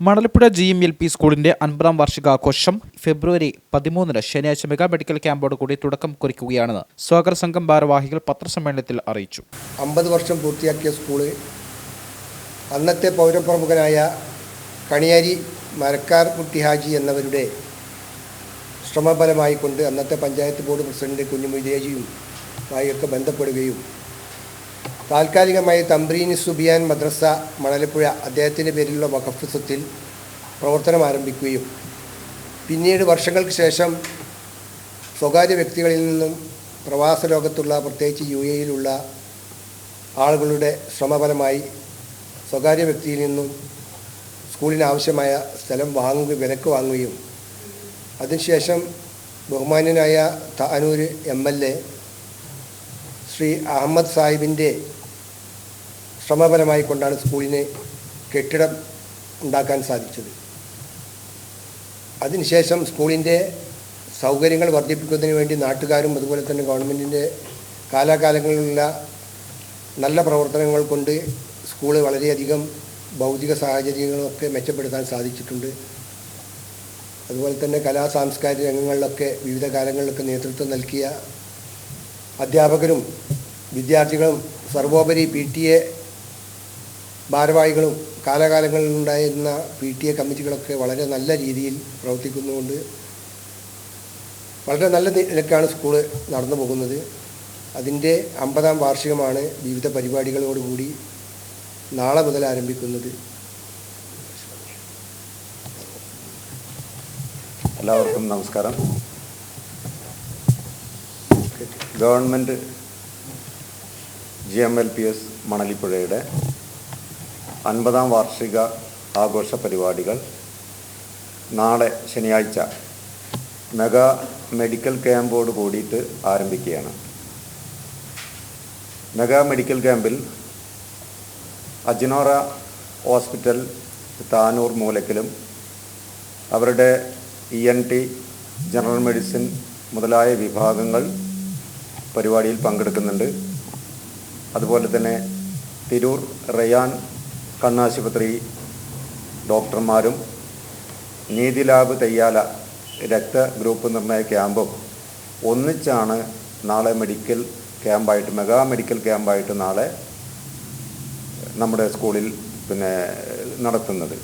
Manalappuzha G M L P സ്കൂളിന്റെ അൻപതാം വാർഷികാഘോഷം ഫെബ്രുവരി പതിമൂന്നിന് ശനിയാഴ്ച മെഗാ മെഡിക്കൽ ക്യാമ്പോട് കൂടി തുടക്കം കുറിക്കുകയാണെന്ന് സ്വാഗത സംഘം ഭാരവാഹികൾ പത്രസമ്മേളനത്തിൽ അറിയിച്ചു. അമ്പത് വർഷം പൂർത്തിയാക്കിയ സ്കൂൾ അന്നത്തെ പൗരപ്രമുഖനായ കണിയാരി മരക്കാർ കുട്ടി ഹാജി എന്നവരുടെ ശ്രമഫലമായി കൊണ്ട് അന്നത്തെ പഞ്ചായത്ത് ബോർഡ് പ്രസിഡന്റ് കുഞ്ഞുമൊയ്തേജിയുമായി ഒക്കെ ബന്ധപ്പെടുകയും താൽക്കാലികമായി തമ്പ്രീനി സുബിയാൻ മദ്രസ മണലപ്പുഴ അദ്ദേഹത്തിന്റെ പേരിലുള്ള വഖഫ് സ്വത്തിൽ പ്രവർത്തനം ആരംഭിക്കുകയും പിന്നീട് വർഷങ്ങൾക്ക് ശേഷം സ്വകാര്യ വ്യക്തികളിൽ നിന്നും പ്രവാസ ലോകത്തുള്ള പ്രത്യേകിച്ച് യു എയിലുള്ള ആളുകളുടെ ശ്രമഫലമായി സ്വകാര്യ വ്യക്തിയിൽ നിന്നും സ്കൂളിനാവശ്യമായ സ്ഥലം വാങ്ങുക വിലക്ക് വാങ്ങുകയും അതിനുശേഷം ബഹുമാന്യനായ Tanur M L A Shri Ahammed സാഹിബിന്റെ ശ്രമപരമായി കൊണ്ടാണ് സ്കൂളിന് കെട്ടിടം ഉണ്ടാക്കാൻ സാധിച്ചത്. അതിനുശേഷം സ്കൂളിന്റെ സൗകര്യങ്ങൾ വർദ്ധിപ്പിക്കുന്നതിന് വേണ്ടി നാട്ടുകാരും അതുപോലെ തന്നെ ഗവൺമെന്റിന്റെ കാലാകാലങ്ങളിലുള്ള നല്ല പ്രവർത്തനങ്ങൾ കൊണ്ട് സ്കൂൾ വളരെയധികം ഭൗതിക സാഹചര്യങ്ങളൊക്കെ മെച്ചപ്പെടുത്താൻ സാധിച്ചിട്ടുണ്ട്. അതുപോലെ തന്നെ കലാ സാംസ്കാരിക രംഗങ്ങളിലൊക്കെ വിവിധ കാലങ്ങളിലൊക്കെ നേതൃത്വം നൽകിയ അധ്യാപകരും വിദ്യാർത്ഥികളും സർവോപരി പി ടി എ ഭാരവാഹികളും കാലകാലങ്ങളിലുണ്ടായിരുന്ന പി ടി എ കമ്മിറ്റികളൊക്കെ വളരെ നല്ല രീതിയിൽ പ്രവർത്തിക്കുന്നതുകൊണ്ട് വളരെ നല്ല നിലക്കാണ് സ്കൂൾ നടന്നു പോകുന്നത്. അതിന്റെ അമ്പതാം വാർഷികമാണ് വിവിധ പരിപാടികളോടുകൂടി നാളെ മുതൽ ആരംഭിക്കുന്നത്. എല്ലാവർക്കും നമസ്കാരം. Government G M L P S മണലിപ്പുഴയുടെ അൻപതാം വാർഷിക ആഘോഷ പരിപാടികൾ. നാളെ ശനിയാഴ്ച മെഗാ മെഡിക്കൽ ക്യാമ്പോട് കൂടിയിട്ട് ആരംഭിക്കുകയാണ്. മെഗാ മെഡിക്കൽ ക്യാമ്പിൽ അജിനോറ ഹോസ്പിറ്റൽ താനൂർ മൂലക്കിലും അവരുടെ E N T general medicine മുതലായ വിഭാഗങ്ങൾ പരിപാടിയിൽ പങ്കെടുക്കുന്നുണ്ട്. അതുപോലെ തന്നെ തിരൂർ റയാൻ കണ്ണാശുപത്രി ഡോക്ടർമാരും നീതി ലാബ് തയ്യാല രക്ത ഗ്രൂപ്പ് നിർണയ ക്യാമ്പും ഒന്നിച്ചാണ് നാളെ മെഡിക്കൽ ക്യാമ്പായിട്ട് മെഗാ മെഡിക്കൽ ക്യാമ്പായിട്ട് നാളെ നമ്മുടെ സ്കൂളിൽ പിന്നെ നടത്തുന്നത്.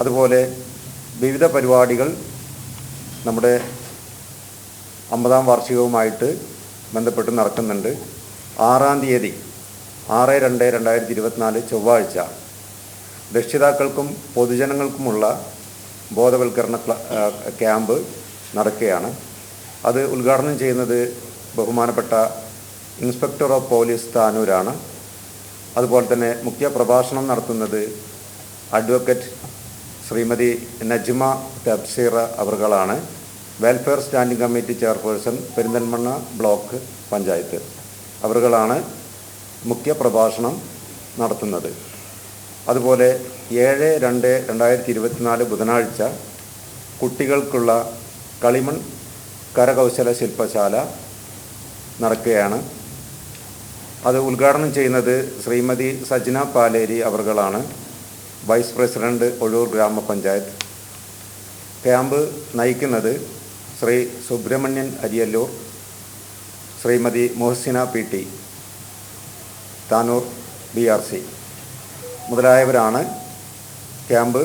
അതുപോലെ വിവിധ പരിപാടികൾ നമ്മുടെ അമ്പതാം വാർഷികവുമായിട്ട് ബന്ധപ്പെട്ട് നടക്കുന്നുണ്ട് ആറാം തീയതി ആറ് രണ്ട് രണ്ടായിരത്തി ഇരുപത്തിനാല് ചൊവ്വാഴ്ച രക്ഷിതാക്കൾക്കും പൊതുജനങ്ങൾക്കുമുള്ള ബോധവൽക്കരണ ക്യാമ്പ് നടക്കുകയാണ്. അത് ഉദ്ഘാടനം ചെയ്യുന്നത് ബഹുമാനപ്പെട്ട ഇൻസ്പെക്ടർ ഓഫ് പോലീസ് താനൂരാണ്. അതുപോലെ തന്നെ മുഖ്യ പ്രഭാഷണം നടത്തുന്നത് advocate Shrimati Najma തബ്സീറ അവർകളാണ്. Welfare standing committee chairperson Perinthalmanna block panchayat. അവരുകളാണ് മുഖ്യ പ്രഭാഷണം നടത്തുന്നത്. അതുപോലെ ഏഴ് രണ്ട് രണ്ടായിരത്തി ഇരുപത്തിനാല് ബുധനാഴ്ച കുട്ടികൾക്കുള്ള കളിമൺ കരകൗശല ശില്പശാല നടക്കുകയാണ്. അത് ഉദ്ഘാടനം ചെയ്യുന്നത് ശ്രീമതി സജ്ന പാലേരി അവർകളാണ് വൈസ് പ്രസിഡന്റ് ഒഴൂർ ഗ്രാമപഞ്ചായത്ത്. ക്യാമ്പ് നയിക്കുന്നത് Shri Subrahmanian Ariyallur Shrimati Mohasina P T Tanur B R C. മുതലായവരാണ് camp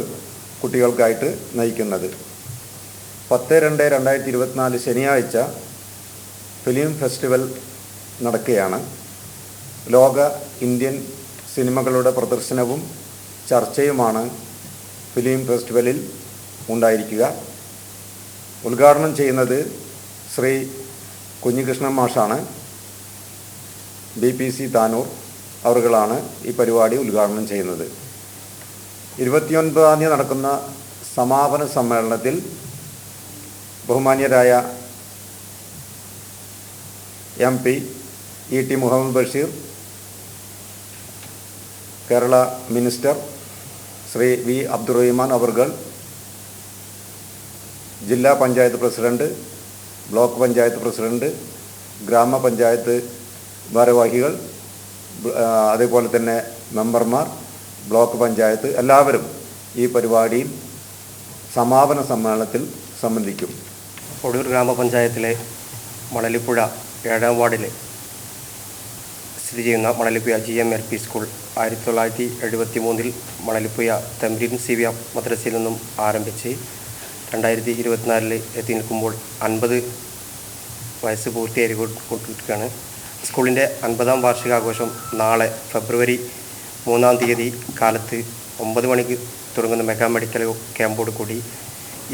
കുട്ടികൾക്കായിട്ട് നയിക്കുന്നത്. പത്ത് രണ്ട് രണ്ടായിരത്തി ഇരുപത്തിനാല് ശനിയാഴ്ച ഫിലിം ഫെസ്റ്റിവൽ നടക്കുകയാണ്. ലോക ഇന്ത്യൻ സിനിമകളുടെ പ്രദർശനവും ചർച്ചയുമാണ് ഫിലിം ഫെസ്റ്റിവലിൽ ഉണ്ടായിരിക്കുക. ഉദ്ഘാടനം ചെയ്യുന്നത് ശ്രീ കുഞ്ഞികൃഷ്ണൻ മാഷാണ്. ബി പി സി താനൂർ അവറുകളാണ് ഈ പരിപാടി ഉദ്ഘാടനം ചെയ്യുന്നത്. ഇരുപത്തിയൊൻപതാം തീയതി നടക്കുന്ന സമാപന സമ്മേളനത്തിൽ ബഹുമാന്യരായ M P E T Muhammad Basheer Kerala minister Shri V Abdurahiman അവർകൾ ജില്ലാ panchayat president block panchayat president ഗ്രാമപഞ്ചായത്ത് ഭാരവാഹികൾ അതേപോലെ തന്നെ മെമ്പർമാർ ബ്ലോക്ക് പഞ്ചായത്ത് എല്ലാവരും ഈ പരിപാടിയിൽ സമാപന സമ്മേളനത്തിൽ സംബന്ധിക്കും. ഒടൂർ ഗ്രാമപഞ്ചായത്തിലെ മണലിപ്പുഴ ഏഴാം വാർഡിലെ സ്ഥിതി ചെയ്യുന്ന Manalippuzha G M L P school ആയിരത്തി തൊള്ളായിരത്തി എഴുപത്തി മൂന്നിൽ മണലിപ്പുഴ തമ്രീൻ സിവിയ മദ്രസയിൽ നിന്നും ആരംഭിച്ച് രണ്ടായിരത്തി ഇരുപത്തിനാലിൽ എത്തി നിൽക്കുമ്പോൾ അൻപത് വയസ്സ് പൂർത്തിയായി കൊണ്ടിരിക്കുകയാണ്. സ്കൂളിന്റെ അൻപതാം വാർഷികാഘോഷം നാളെ ഫെബ്രുവരി മൂന്നാം തീയതി കാലത്ത് ഒമ്പത് മണിക്ക് തുടങ്ങുന്ന മെഗാ മെഡിക്കൽ ക്യാമ്പോട് കൂടി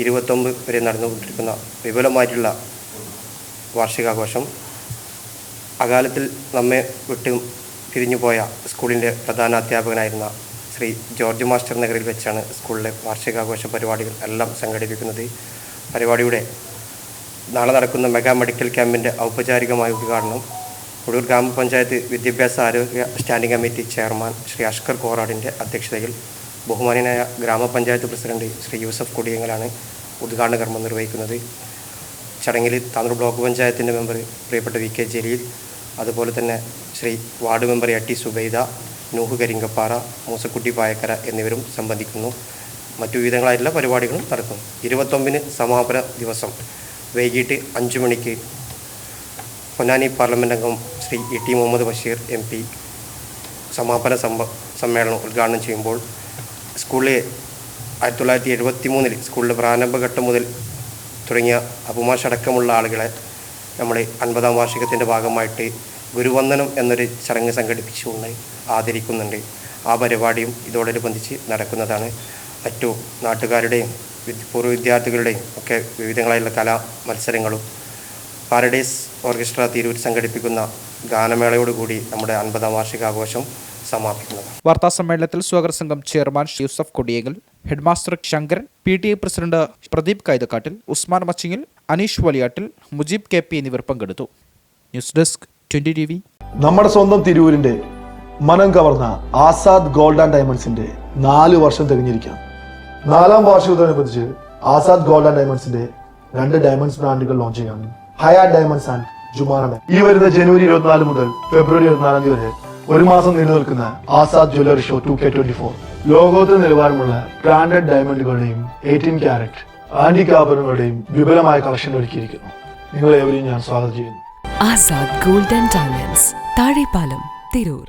ഇരുപത്തൊമ്പത് വരെ നടന്നുകൊണ്ടിരിക്കുന്ന വിപുലമായിട്ടുള്ള വാർഷികാഘോഷം. അകാലത്തിൽ നമ്മെ വിട്ട് പിരിഞ്ഞുപോയ സ്കൂളിന്റെ പ്രധാന അധ്യാപകനായിരുന്ന ശ്രീ ജോർജ് മാസ്റ്റർ നഗറിൽ വെച്ചാണ് സ്കൂളിലെ വാർഷികാഘോഷ പരിപാടികൾ എല്ലാം സംഘടിപ്പിക്കുന്നത്. പരിപാടിയുടെ നാളെ നടക്കുന്ന മെഗാ മെഡിക്കൽ ക്യാമ്പിന്റെ ഔപചാരികമായ ഉദ്ഘാടനം കൊടൂർ ഗ്രാമപഞ്ചായത്ത് വിദ്യാഭ്യാസ ആരോഗ്യ standing committee chairman Shri Ashkar കോറാടിന്റെ അധ്യക്ഷതയിൽ ബഹുമാനായ ഗ്രാമപഞ്ചായത്ത് പ്രസിഡന്റ് ശ്രീ യൂസഫ് കൊടിയങ്ങളാണ് ഉദ്ഘാടന കർമ്മം നിർവഹിക്കുന്നത്. ചടങ്ങിൽ താനൂർ ബ്ലോക്ക് പഞ്ചായത്തിന്റെ മെമ്പർ പ്രിയപ്പെട്ട വി കെ ജലീൽ അതുപോലെ തന്നെ Shri ward member A T Subaida Nooh Karinkappara Moosakutty Payakkara എന്നിവരും സംബന്ധിക്കുന്നു. മറ്റു വിവിധങ്ങളായിട്ടുള്ള പരിപാടികളും നടക്കുന്നു. ഇരുപത്തൊമ്പതിന് സമാപന ദിവസം വൈകിട്ട് അഞ്ചു മണിക്ക് പൊന്നാനി പാർലമെന്റ് അംഗം Shri E T Muhammad Basheer M P സമാപന സമ്മ സമ്മേളനം ഉദ്ഘാടനം ചെയ്യുമ്പോൾ സ്കൂളിൽ ആയിരത്തി തൊള്ളായിരത്തി എഴുപത്തി മൂന്നിൽ സ്കൂളിന്റെ പ്രാരംഭഘട്ടം മുതൽ തുടങ്ങിയ അപമാഷടക്കമുള്ള ആളുകളെ നമ്മൾ അൻപതാം വാർഷികത്തിന്റെ ഭാഗമായിട്ട് ഗുരുവന്ദനം എന്നൊരു ചടങ്ങ് സംഘടിപ്പിച്ചുകൊണ്ട് ആദരിക്കുന്നുണ്ട്. ആ പരിപാടിയും ഇതോടനുബന്ധിച്ച് നടക്കുന്നതാണ്. മറ്റു നാട്ടുകാരുടെയും പൂർവ വിദ്യാർത്ഥികളുടെയും ഒക്കെ വിവിധങ്ങളായുള്ള കലാ മത്സരങ്ങളും പാരഡൈസ് ഓർക്കസ്ട്ര തിരൂർ സംഘടിപ്പിക്കുന്ന ഗാനമേളയോടുകൂടി നമ്മുടെ അൻപതാം വാർഷികാഘോഷം സമാപിക്കുന്നത് വാർത്താ സമ്മേളനത്തിൽ സ്വാഗത സംഘം chairman Yusuf Kodiyenkal headmaster Shankaran P T I president Pradeep Kaithakkattil Usman Machingil Aneesh Valiyattil Mujeeb K P എന്നിവർ പങ്കെടുത്തു. News desk twenty T V. നമ്മുടെ സ്വന്തം തിരൂരിന്റെ മനം കവർന്ന ആസാദ് ഗോൾഡ് ആൻഡ് ഡയമണ്ട്സിന്റെ നാല് വർഷം തികഞ്ഞിരിക്കാം. നാലാം വാർഷികത്തോടനുബന്ധിച്ച് ആസാദ് ഗോൾഡ് ആൻഡ് ഡയമണ്ട്സിന്റെ രണ്ട് ഡയമണ്ട്സ് ബ്രാൻഡുകൾ ലോഞ്ച് ചെയ്യാണ് ഹയാ ഡയമണ്ട്സ് ആൻഡ് ഡയമണ്ട്. ഈ വരുന്ന ജനുവരി ഇരുപത്തിനാല് മുതൽ ഫെബ്രുവരി ഇരുപത്തിനാലാം തീയതി വരെ ഒരു മാസം നീണ്ടു നിൽക്കുന്ന Azad jewellery show two K twenty four ലോകോത്തര നിലവാരമുള്ള ബ്രാൻഡഡ് ഡയമണ്ടുകളുടെയും എയ്റ്റീൻ ക്യാരറ്റ് ആന്റിക് ആഭരണങ്ങളുടെയും വിപുലമായ കളക്ഷൻ ഒരുക്കിയിരിക്കുന്നു. നിങ്ങളെ ഏവരെയും ഞാൻ സ്വാഗതം ചെയ്യുന്നു. Azad gold and diamonds Thazhepalam Tirur.